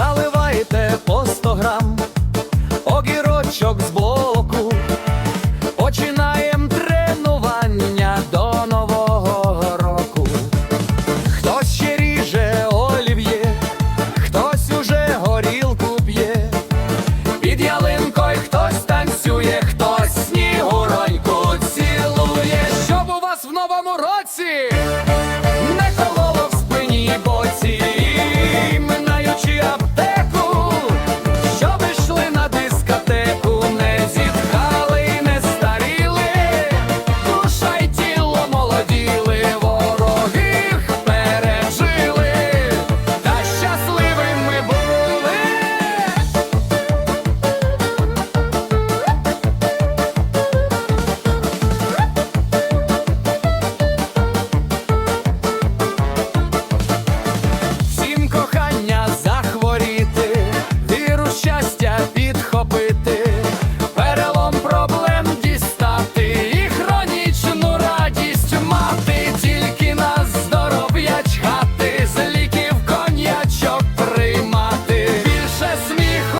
наливаєте по 100 грам,